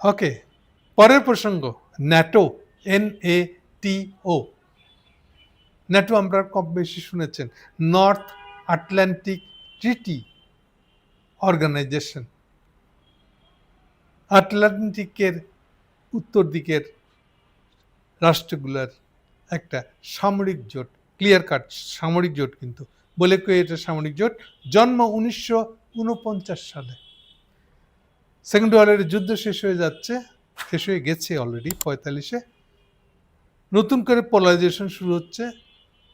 ওকে পরের প্রসঙ্গ NATO N A T O NATO আমরা কম বেশি শুনেছেন। নর্থ আটলান্টিক ট্রিটি অর্গানাইজেশন আটলান্টিকের উত্তর দিকের রাষ্ট্রগুলোর একটা সামরিক জোট ক্লিয়ার কাট সামরিক জোট কিন্তু। বলে কেউ এটা সামরিক জোট? জন্ম উনিশশো উনপঞ্চাশ সালে। সেকেন্ড ওয়ার্ল্ডের যুদ্ধ শেষ হয়ে যাচ্ছে, শেষ হয়ে গেছে অলরেডি পঁয়তাল্লিশে। নতুন করে পোলারাইজেশন শুরু হচ্ছে।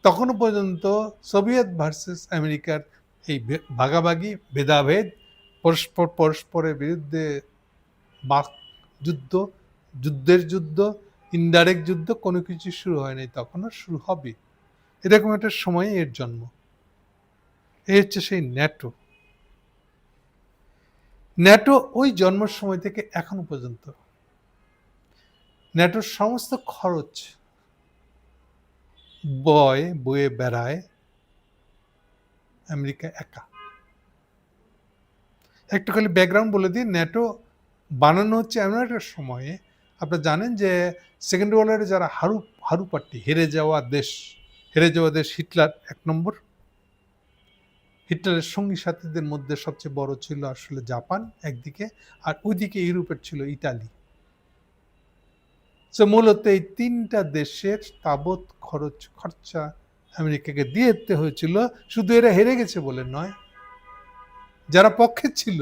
তখনও পর্যন্ত সোভিয়েত ভার্সেস আমেরিকার এই ভাগাভাগি, ভেদাভেদ, পরস্পর পরস্পরের বিরুদ্ধে বাক যুদ্ধ, যুদ্ধের যুদ্ধ ইনডাইরেক্ট যুদ্ধ, কোনো কিছু শুরু হয়নি তখনও শুরু হবে। এরকম একটা সময়ে এর জন্ম। এ হচ্ছে সেই ন্যাটো ন্যাটো ওই জন্মের সময় থেকে এখনও পর্যন্ত। ন্যাটোর সমস্ত খরচ বয়, বয়ে বেড়ায় আমেরিকা একা। একটু খালি ব্যাকগ্রাউন্ড বলে দিই, ন্যাটো বানানো হচ্ছে এমন একটা সময়ে, আপনারা জানেন যে সেকেন্ড ওয়ার্ল্ডের যারা হারু হারু পার্টি হেরে যাওয়া দেশ, হেরে যাওয়া দেশ হিটলার এক নম্বর। হিটলারের সঙ্গী সাথীদের মধ্যে সবচেয়ে বড় ছিল আসলে জাপান একদিকে, আর ওইদিকে ইউরোপের ছিল ইটালি তো মূলত এই তিনটা দেশের তাবৎ খরচ, খরচা আমেরিকাকে দিয়ে দিতে হয়েছিল। শুধু এরা হেরে গেছে বলে নয়, যারা পক্ষে ছিল,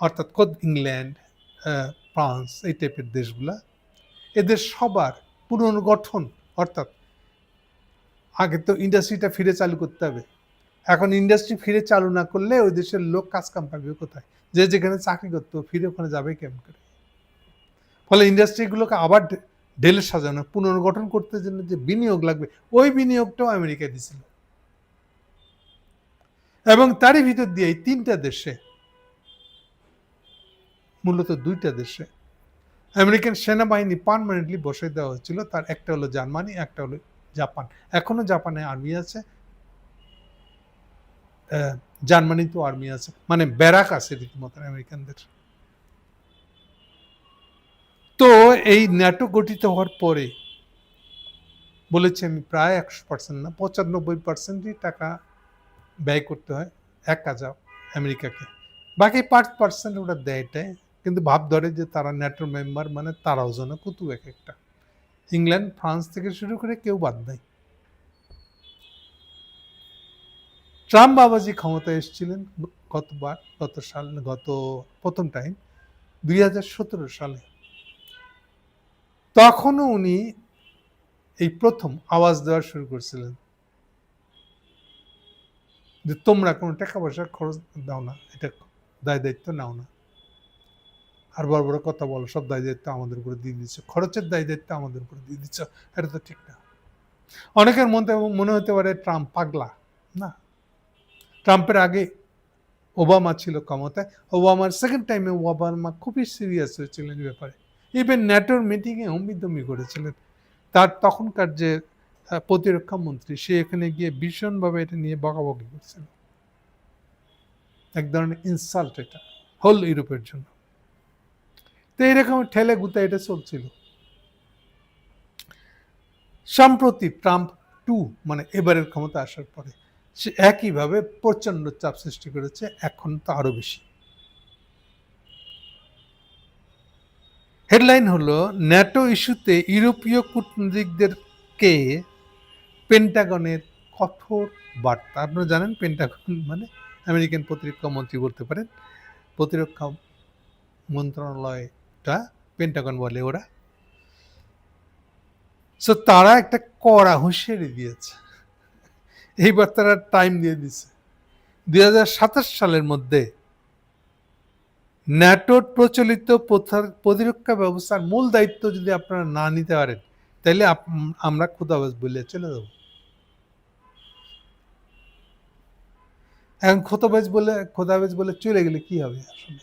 অর্থাৎ কোদ ইংল্যান্ড ফ্রান্স, এই টাইপের দেশগুলা, এদের সবার পুনর্গঠন, অর্থাৎ আগে তো ইন্ডাস্ট্রিটা ফিরে চালু করতে হবে। এখন ইন্ডাস্ট্রি ফিরে চালু না করলে ওই দেশের লোক কাজ কাম পাবে কোথায়? যে যেখানে চাকরি করতো, ফিরে ওখানে যাবে কেমন করে? ফলে ইন্ডাস্ট্রিগুলোকে আবার ঢেলে সাজানো, পুনর্গঠন করতে জন্য যে বিনিয়োগ লাগবে, ওই বিনিয়োগটাও আমেরিকা দিছিল। এবং তারই ভিতর দিয়ে এই তিনটা দেশে, মূলত দুইটা দেশে, আমেরিকান সেনাবাহিনী পার্মানেন্টলি বসে দেওয়া হয়েছিল। তার একটা হলো জার্মানি, একটা হলো জাপান। এখনও জাপানে আর্মি আছে। জার্মানিতেও আর্মি আছে। মানে ব্যারাক আছে রীতিমতো আমেরিকানদের। তো এই ন্যাটো গঠিত হওয়ার পরে বলেছি আমি প্রায় একশো পার্সেন্ট না, পঁচানব্বই পার্সেন্টই টাকা ব্যয় করতে হয় এক কাজা আমেরিকাকে। বাকি পাঁচ পার্সেন্ট ওরা দেয় এটাই, কিন্তু ভাব ধরে যে তারা ন্যাটোর মেম্বার মানে তারাও যেন কুতু এক একটা। ইংল্যান্ড, ফ্রান্স থেকে শুরু করে কেউ বাদ নাই। ট্রাম্প বাবাজি ক্ষমতায় এসেছিলেন গতবার, গত সাল, গত প্রথম টাইম দুই হাজার সতেরো সালে। তখনও উনি এই প্রথম আওয়াজ দেওয়া শুরু করছিলেন। যে তোমরা কোনো টাকা পয়সা খরচ দাও না, এটা দায় দায়িত্ব নাও না। আর বড় বড় কথা বলো, সব দায় দায়িত্ব আমাদের উপরে দিয়ে দিচ্ছ। খরচের দায় দায়িত্ব আমাদের উপরে দিয়ে দিচ্ছ, এটা তো ঠিক না। অনেকের মধ্যে মনে হতে পারে ট্রাম্প পাগলা। না ট্রাম্পের আগে ওবামা ছিল ক্ষমতায়। ওবামার সেকেন্ড টাইমে ওবামা খুবই সিরিয়াস হয়েছিলেন ব্যাপারে। ইভেন ন্যাটোর মিটিংয়ে হম্বিদমি করেছিলেন। তার তখনকার যে প্রতিরক্ষা মন্ত্রী, সে এখানে গিয়ে ভীষণভাবে এটা নিয়ে বকাবকি করছিল। এক ধরনের ইনসাল্ট এটা হোল ইউরোপের জন্য। তো এরকম ঠেলে গুতা এটা চলছিল। সম্প্রতি ট্রাম্প টু মানে এবারের ক্ষমতা আসার পরে সে একইভাবে প্রচণ্ড চাপ সৃষ্টি করেছে, এখন তো আরও বেশি। হেডলাইন হলো, ন্যাটো ইস্যুতে ইউরোপীয় কূটনীতিকদেরকে পেন্টাগনের কঠোর বার্তা, আপনারা জানেন পেন্টাগন মানে আমেরিকান প্রতিরক্ষা মন্ত্রী বলতে পারেন, প্রতিরক্ষা মন্ত্রণালয়টা পেন্টাগন বলে ওরা। সো তারা একটা কড়া হুঁশিয়ারি দিয়েছে। এইবার তারা টাইম দিয়ে দিছে। দুই সালের মধ্যে ন্যাটোর প্রচলিত প্রতিরক্ষা ব্যবস্থার মূল দায়িত্ব যদি আপনারা না নিতে পারেন, তাহলে আমরা খুদাবাজ বলে চলে যাব। এখন খোদাবাজ বলে খোদাবাজ বলে চলে গেলে কি হবে? আসলে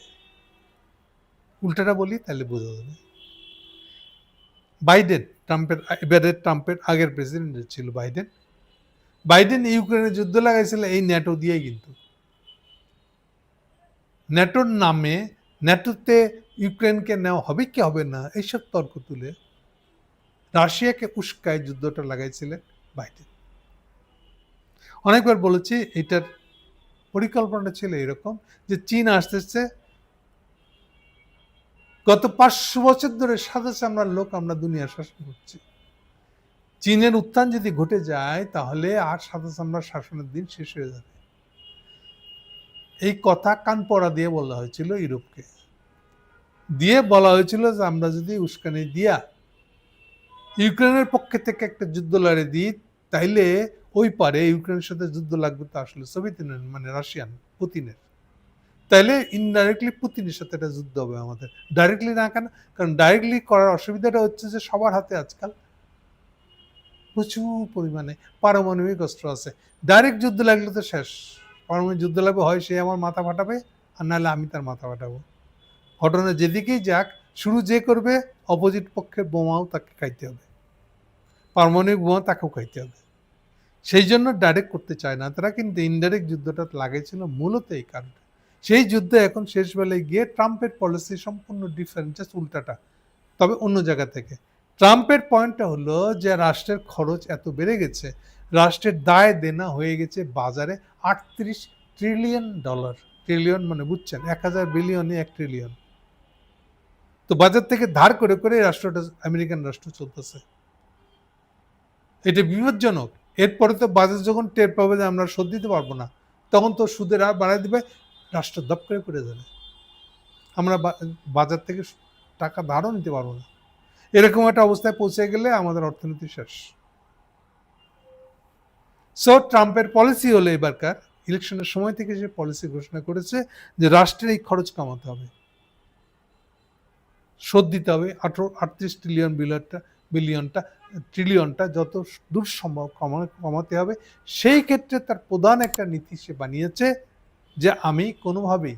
উল্টাটা বলি, তাহলে বোঝা যাবে। বাইডেন, ট্রাম্পের এবারে ট্রাম্পের আগের প্রেসিডেন্ট ছিল বাইডেন। বাইডেন ইউক্রেনে যুদ্ধ লাগাইছিল এই ন্যাটো দিয়েই কিন্তু। ন্যাটোর নামে, ন্যাটোতে ইউক্রেনকে নেওয়া হবে কি হবে না, এইসব তর্ক তুলে রাশিয়াকে উস্কায় যুদ্ধটা লাগাইছিলেন বাইডেন। অনেকবার বলেছি, এটার পরিকল্পনাটা ছিল এরকম যে চীন আসতেছে, গত পাঁচশো বছর ধরে সাদা চামড়ার লোক, আমরা দুনিয়া শাসন করছি। চীনের উত্থান যদি ঘটে যায়, তাহলে আর সাদা চামড়ার শাসনের দিন শেষ হয়ে যাবে। এই কথা কান পড়া দিয়ে বলা হয়েছিল ইউরোপকে। দিয়ে বলা হয়েছিল যে আমরা যদি উস্কানি দিয়া ইউক্রেনের পক্ষে থেকে একটা যুদ্ধ লড়ে দিই, তাইলে ওই পারে ইউক্রেনের সাথে যুদ্ধ লাগবে তো আসলে সোভিয়েত ইউনিয়ন মানে রাশিয়ান, পুতিনের। তাইলে ইনডাইরেক্টলি পুতিনের সাথে একটা যুদ্ধ হবে আমাদের। ডাইরেক্টলি না কেন, কারণ ডাইরেক্টলি করার অসুবিধাটা হচ্ছে যে সবার হাতে আজকাল প্রচুর পরিমাণে পারমাণবিক অস্ত্র আছে। ডাইরেক্ট যুদ্ধ লাগলে তো শেষ। পারমাণবিক যুদ্ধ লাগবে, হয় সে আমার মাথা ফাটাবে, আর নাহলে আমি তার মাথা ফাটাবো। ঘটনা যেদিকেই যাক, শুরু যে করবে, অপোজিট পক্ষের বোমাও তাকে খাইতে হবে। পারমাণবিক বোমা তাকেও খাইতে হবে। সেই জন্য ডাইরেক্ট করতে চায় না তারা, কিন্তু ইনডাইরেক্ট যুদ্ধটা লাগাইছিল মূলত এই কারণে। সেই যুদ্ধে এখন শেষ বেলায় গিয়ে ট্রাম্পের পলিসি সম্পূর্ণ ডিফারেন্ট জাস্ট উল্টাটা। তবে অন্য জায়গা থেকে। ট্রাম্পের পয়েন্টটা হলো যে রাষ্ট্রের খরচ এত বেড়ে গেছে, রাষ্ট্রের দায় দেনা হয়ে গেছে বাজারে আটত্রিশ ট্রিলিয়ন ডলার। ট্রিলিয়ন মানে বুঝছেন, এক হাজার বিলিয়নে এক ট্রিলিয়ন। তো বাজার থেকে ধার করে করে রাষ্ট্রটা, আমেরিকান রাষ্ট্র চলতেছে। এটা বিপজ্জনক। এরপরে তো বাজার যখন টের পাবে যে আমরা শোধ দিতে পারব না, তখন তো সুদের হার বাড়ায় দিবে, রাষ্ট্র দপ করে পড়ে যাবে। আমরা বাজার থেকে টাকা ধারও নিতে পারব না। এরকম একটা অবস্থায় পৌঁছে গেলে আমাদের অর্থনীতি শেষ। সো ট্রাম্পের পলিসি হলো এবারকার ইলেকশনের সময় থেকে সে পলিসি ঘোষণা করেছে যে রাষ্ট্রের এই খরচ কমাতে হবে। শোধ দিতে হবে আঠারো, আটত্রিশ ট্রিলিয়ন বিলিয়নটা বিলিয়নটা ট্রিলিয়নটা যত দূর সম্ভব কমাতে হবে। সেই ক্ষেত্রে তার প্রধান একটা নীতি সে বানিয়েছে যে আমি কোনোভাবেই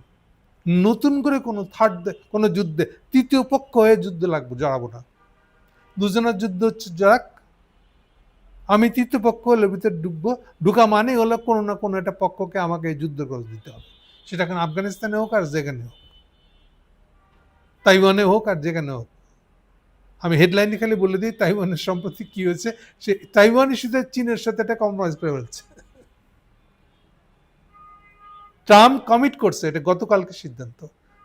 নতুন করে কোনো থার্ড কোনো যুদ্ধে, তৃতীয় পক্ষ হয়ে যুদ্ধ লাগবো, জড়াবো না। দুজনের যুদ্ধ হচ্ছে যাক। আমি তৃতীয় পক্ষ হলে ভিতরে ঢুকবো। ঢুকা মানে হলো কোনো না কোনো একটা পক্ষকে আমাকে যুদ্ধ করে দিতে হবে। সেটা এখন আফগানিস্তানে হোক আর যেখানে হোক। তাইওয়ানে হোক আর যেখানে হোক। আমি হেডলাইনে খালি বলে দিই, তাইওয়ানের সম্প্রতি কি হয়েছে? সে তাইওয়ান ইস্যুতে চীনের সাথে একটা কম্প্রোমাইজ করে ফেলছে। ট্রাম্প কমিট করছে, এটা গতকালকে সিদ্ধান্ত।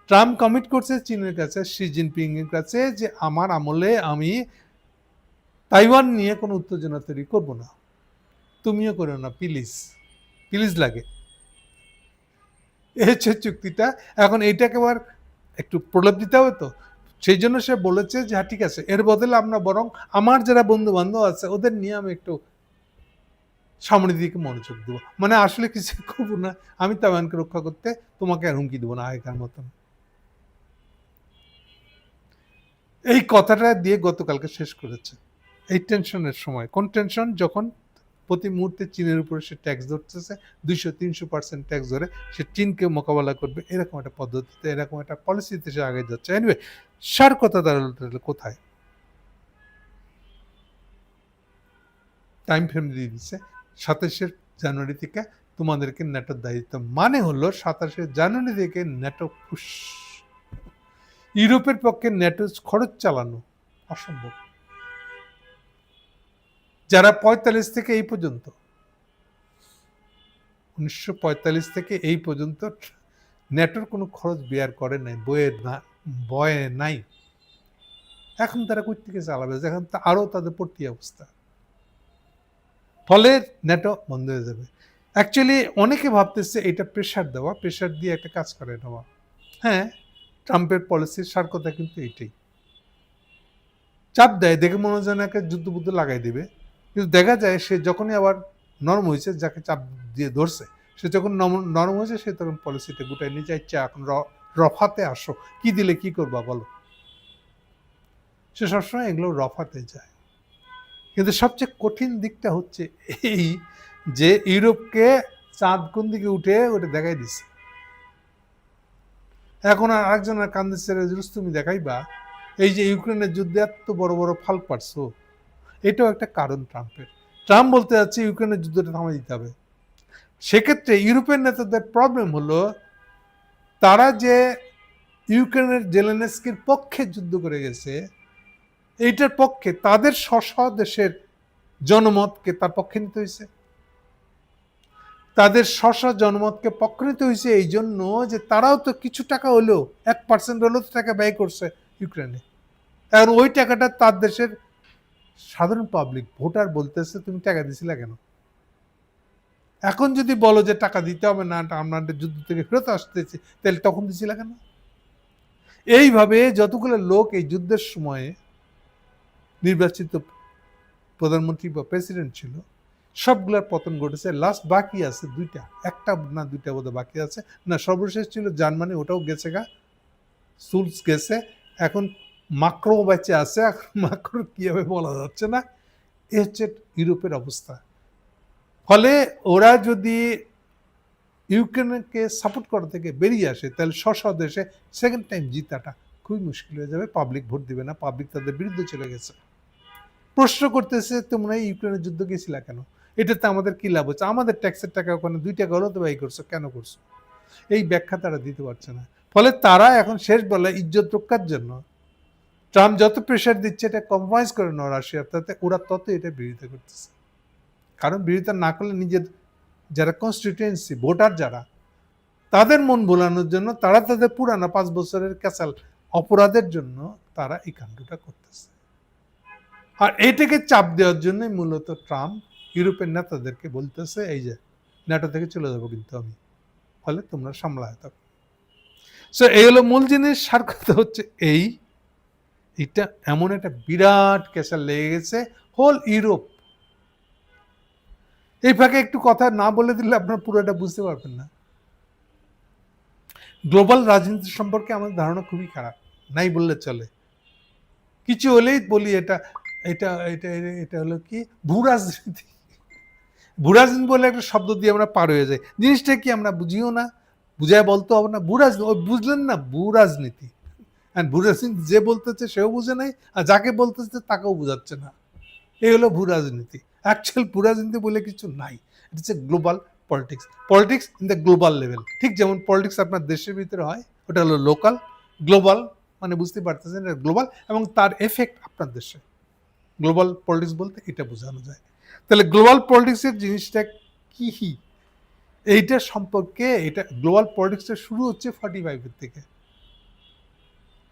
ট্রাম্প কমিট করছে চীনের কাছে শি জিনপিং এর কাছে যে, আমার আমলে আমি তাইওয়ান নিয়ে কোনো উত্তেজনা তৈরি করব না। তুমিও করো না প্লিজ প্লিজ লাগে। এই হচ্ছে চুক্তিটা। এখন এইটাকে আবার একটু প্রলাপ দিতে হবে তো? সেই জন্য সে বলেছে যে হ্যাঁ ঠিক আছে। এর বদলে আমরা বরং আমার যারা বন্ধু বান্ধব আছে, ওদের নিয়ে আমি একটু সামনের দিকে মনোযোগ দেবো। মানে আসলে কিছু করব না। আমি তাইওয়ানকে রক্ষা করতে তোমাকে আর হুমকি দেবো না আগেকার মতন। এই কথাটা দিয়ে গতকালকে শেষ করেছে। এই টেনশনের সময়। কোন টেনশন যখন প্রতি মুহূর্তে চীনের উপরে সে ট্যাক্স ধরতেছে, দুইশো, তিনশো পার্সেন্ট ট্যাক্স ধরে সে চীনকে মোকাবেলা করবে। এরকম একটা পদ্ধতিতে, এরকম একটা পলিসিতে সে আগে যাচ্ছে। এনিওয়ে সার কথা দাঁড়াল কোথায়? টাইম ফ্রেম দিয়ে দিচ্ছে। সাতাশে জানুয়ারি থেকে তোমাদেরকে ন্যাটোর দায়িত্ব। মানে হলো সাতাশে জানুয়ারি থেকে ন্যাটো পুশ ইউরোপের পক্ষে ন্যাটো খরচ চালানো অসম্ভব। যারা পঁয়তাল্লিশ থেকে এই পর্যন্ত, উনিশশো পঁয়তাল্লিশ থেকে এই পর্যন্ত ন্যাটোর কোনো খরচ বেয়ার করে নাই, বয়ে না, বয়ে নাই। এখন তারা কই থেকে চালাবে এখন আরও তাদের পড়তি অবস্থা। ফলে ন্যাটো বন্ধ হয়ে যাবে। অ্যাকচুয়ালি অনেকে ভাবতেছে এটা প্রেশার দেওয়া প্রেশার দিয়ে একটা কাজ করে নেওয়া। হ্যাঁ ট্রাম্পের পলিসির সার কথা কিন্তু এইটাই চাপ দেয়, দেখে মনে হয় যেন একটা যুদ্ধ বুদ্ধ লাগাই দিবে। কিন্তু দেখা যায় সে যখনই আবার নরম হয়েছে, যাকে চাপ দিয়ে ধরছে, সে যখন নরম হয়েছে, সে তখন পলিসিটা গুটাই নিয়ে যাচ্ছে এখন রফাতে আসো, কি দিলে কি করবা বলো? সে সবসময় এগুলো রফাতে যায়। কিন্তু সবচেয়ে কঠিন দিকটা হচ্ছে এই যে ইউরোপকে চাঁদ কোন দিকে উঠে, ওটা দেখাই দিছে। এখন আর আরেকজন আর কান্দিচ্ছে তুমি দেখাইবা? এই যে ইউক্রেনের যুদ্ধে এত বড় বড় ফাল পারছ এটাও একটা কারণ ট্রাম্পের। ট্রাম্প বলতে যাচ্ছে, ইউক্রেনের যুদ্ধটা থামাই দিতে হবে। সেক্ষেত্রে ইউরোপের নেতাদের প্রবলেম হলো, তারা যে ইউক্রেনের জেলেনেস্কির পক্ষে যুদ্ধ করে গেছে, এইটার পক্ষে তাদের স্ব দেশের জনমতকে তার পক্ষে নিতে হয়েছে। তাদের স্ব জনমতকে পক্ষ নিতে হয়েছে এই জন্য যে তারাও তো কিছু টাকা হলেও, এক পার্সেন্ট হলেও তো টাকা ব্যয় করছে ইউক্রেনে। আর ওই টাকাটা তার দেশের সাধারণ পাবলিক ভোটার বলতেছে, তুমি টাকা দিছিলে কেন? এখন যদি বলো যে টাকা দিতে হবে না আপনাদের যুদ্ধ থেকে ফেরত আসতেছি, তাহলে তখন দিছিল কেন? এইভাবে যতগুলো লোক এই যুদ্ধের সময়ে নির্বাচিত প্রধানমন্ত্রী বা প্রেসিডেন্ট ছিল, সবগুলোর পতন ঘটেছে। লাস্ট বাকি আছে দুইটা, একটা না দুইটা বোধহয় বাকি আছে। না, সর্বশেষ ছিল জার্মানি, ওটাও গেছে গা, সুলস গেছে। এখন মাক্রো বেঁচে আছে এখন মাক্রো কীভাবে বলা যাচ্ছে না? এ হচ্ছে ইউরোপের অবস্থা। ফলে ওরা যদি ইউক্রেনকে সাপোর্ট করা থেকে বেরিয়ে আসে, তাহলে স্ব দেশে সেকেন্ড টাইম জিতাটা খুবই মুশকিল হয়ে যাবে পাবলিক ভোট দিবে না পাবলিক তাদের বিরুদ্ধে চলে গেছে। প্রশ্ন করতেছে, তোমরা ইউক্রেনের যুদ্ধ গেছিলা কেন? এটাতে আমাদের কি লাভ হচ্ছে? আমাদের ট্যাক্সের টাকা ওখানে দুই টাকা হলেও তো ব্যয় করছ, কেন করছ? এই ব্যাখ্যা তারা দিতে পারছে না। ফলে তারা এখন শেষ বেলায় ইজ্জত রক্ষার জন্য ট্রাম্প যত প্রেশার দিচ্ছে, এটা কম্প্রোমাইজ করে নেওয়া রাশিয়ার তাতে ওরা তত এটা বিরোধিতা করতেছে। কারণ বিরোধিতা না করলে নিজের যারা কনস্টিটিউয়েন্সি ভোটার যারা, তাদের মন ভোলানোর জন্য তারা তাদের পুরানো পাঁচ বছরের ক্যাসাল অপরাধের জন্য তারা এই কাণ্ডটা করতেছে। আর এটাকে চাপ দেওয়ার জন্যই মূলত ট্রাম্প ইউরোপের নেতাদেরকে বলতেছে, এই যে ন্যাটো থেকে চলে যাব কিন্তু আমি। ফলে তোমরা সামলায় থাকো। সো এই হলো মূল জিনিস সার কথা হচ্ছে এই এটা এমন একটা বিরাট ক্যাসাল লেগে গেছে হোল ইউরোপ এই ফাঁকে একটু কথা না বলে দিলে আপনার পুরোটা বুঝতে পারবেন না। গ্লোবাল রাজনীতি সম্পর্কে আমাদের ধারণা খুবই খারাপ, নাই বললে চলে। কিছু হলেই বলি এটা এটা এটা এটা হলো কি? ভূ রাজনীতি। ভূ রাজনীতি বলে একটা শব্দ দিয়ে আমরা পার হয়ে যাই। জিনিসটা কি আমরা বুঝিও না, বুঝায় বলতে হবে না। ভূ রাজনীতি বুঝলেন না, ভূ রাজনীতি। অ্যান্ড ভূ রাজনীতি যে বলতেছে সেও বুঝে নাই, আর যাকে বলতেছে তাকেও বোঝাচ্ছে না। এই হলো ভূ রাজনীতি। অ্যাকচুয়াল ভূ রাজনীতি বলে কিছু নাই। এটা হচ্ছে global politics politics in the global level ঠিক যেমন পলিটিক্স আপনার দেশের ভিতরে হয়, ওটা হলো লোকাল গ্লোবাল মানে বুঝতে পারতেছেন গ্লোবাল এবং তার এফেক্ট আপনার দেশে। গ্লোবাল পলিটিক্স বলতে এটা বোঝানো যায়। তাহলে গ্লোবাল পলিটিক্সের জিনিসটা কী? এইটা সম্পর্কে এটা গ্লোবাল পলিটিক্সটা শুরু হচ্ছে ফর্টি ফাইভের থেকে।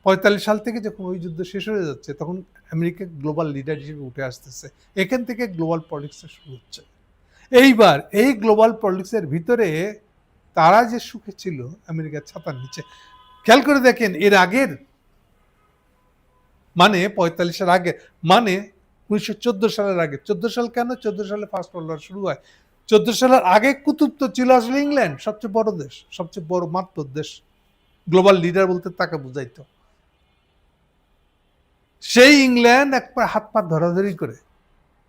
পঁয়তাল্লিশ সাল থেকে যখন ওই যুদ্ধ শেষ হয়ে যাচ্ছে, তখন আমেরিকা গ্লোবাল লিডার হিসেবে উঠে আসতেছে। এখান থেকে গ্লোবাল পলিটিক্সটা শুরু হচ্ছে। এইবার এই গ্লোবাল পলিটিক্সের ভিতরে তারা যে সুখে ছিল, আমেরিকার ছাতার নিচে। খেয়াল করে দেখেন, এর আগের মানে পঁয়তাল্লিশের আগে মানে উনিশশো চোদ্দ সালের আগে। চোদ্দ সাল কেন? চোদ্দ সালে ফার্স্ট ওয়ার্ল্ড ওয়ার শুরু হয়। চোদ্দ সালের আগে কুতুব তো ছিল আসলে ইংল্যান্ড, সবচেয়ে বড় দেশ, সবচেয়ে বড় মাত্র দেশ। গ্লোবাল লিডার বলতে তাকে বুঝাইতো। সেই ইংল্যান্ড একবার হাত পা ধরাধরি করে।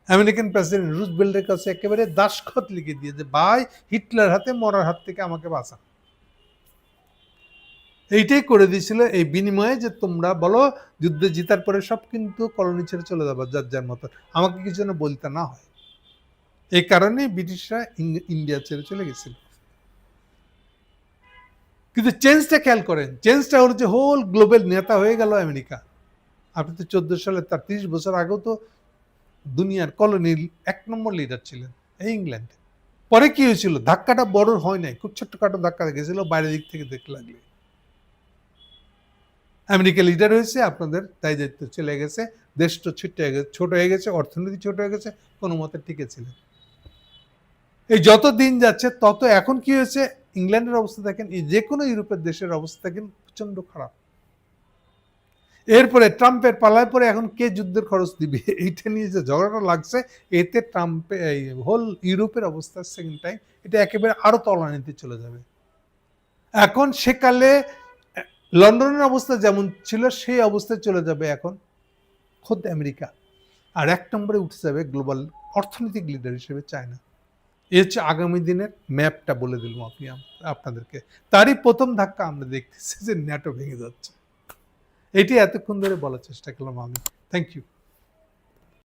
আমেরিকান প্রেসিডেন্ট রুজবেল্টের কাছে একেবারে দাসখত লিখে দিয়ে যে, ভাই, হিটলার হাতে মরার হাত থেকে আমাকে বাঁচান এইটাই করে দিয়েছিল এই বিনিময়ে যে, তোমরা বলো, যুদ্ধে জিতার পরে সব কিন্তু কলোনি ছেড়ে চলে যাব, যার যার মতো। আমাকে কিছু যেন বলতে না হয়। এই কারণে ব্রিটিশরা ইন্ডিয়া ছেড়ে চলে গেছিল। কিন্তু চেঞ্জটা খেয়াল করেন, চেঞ্জটা হলো যে হোল গ্লোবাল নেতা হয়ে গেল আমেরিকা। আপনি তো চোদ্দ সালে, তার তিরিশ বছর আগেও তো দুনিয়ার কলোনির এক নম্বর লিডার ছিলেন এই ইংল্যান্ডে। পরে কি হয়েছিল? ধাক্কাটা বড় হয় নাই, খুব ছোট্টখাটো ধাক্কা গেছিল বাইরের দিক থেকে দেখতে লাগলে। আমেরিকা লিডার হয়েছে, আপনাদের দায় দায়িত্ব চলে গেছে দেশটা ছোট হয়ে গেছে, ছোট হয়ে গেছে, অর্থনীতি ছোট হয়ে গেছে, কোনো মতে টিকে ছিলেন। এই যত দিন যাচ্ছে, তত এখন কি হয়েছে? ইংল্যান্ডের অবস্থা দেখেন যে কোনো ইউরোপের দেশের অবস্থা দেখেন প্রচণ্ড খারাপ। এরপরে ট্রাম্পের পালায় পরে এখন কে যুদ্ধের খরচ দিবে? এইটা নিয়ে যে ঝগড়াটা লাগছে, এতে ট্রাম্পে, এই হোল ইউরোপের অবস্থা সেকেন্ড টাইম এটা একেবারে আরও তলানিতে চলে যাবে। এখন সেকালে, লন্ডনের অবস্থা যেমন ছিল, সেই অবস্থায় চলে যাবে এখন খোদ আমেরিকা। আর এক নম্বরে উঠে যাবে গ্লোবাল অর্থনৈতিক লিডার হিসেবে চায়না। এ হচ্ছে আগামী দিনের ম্যাপটা বলে দিলাম আপনি, আপনাদেরকে। তারই প্রথম ধাক্কা আমরা দেখতেছি যে ন্যাটো ভেঙে যাচ্ছে। এটি এতক্ষণ ধরে বলার চেষ্টা করলাম আমি। Thank you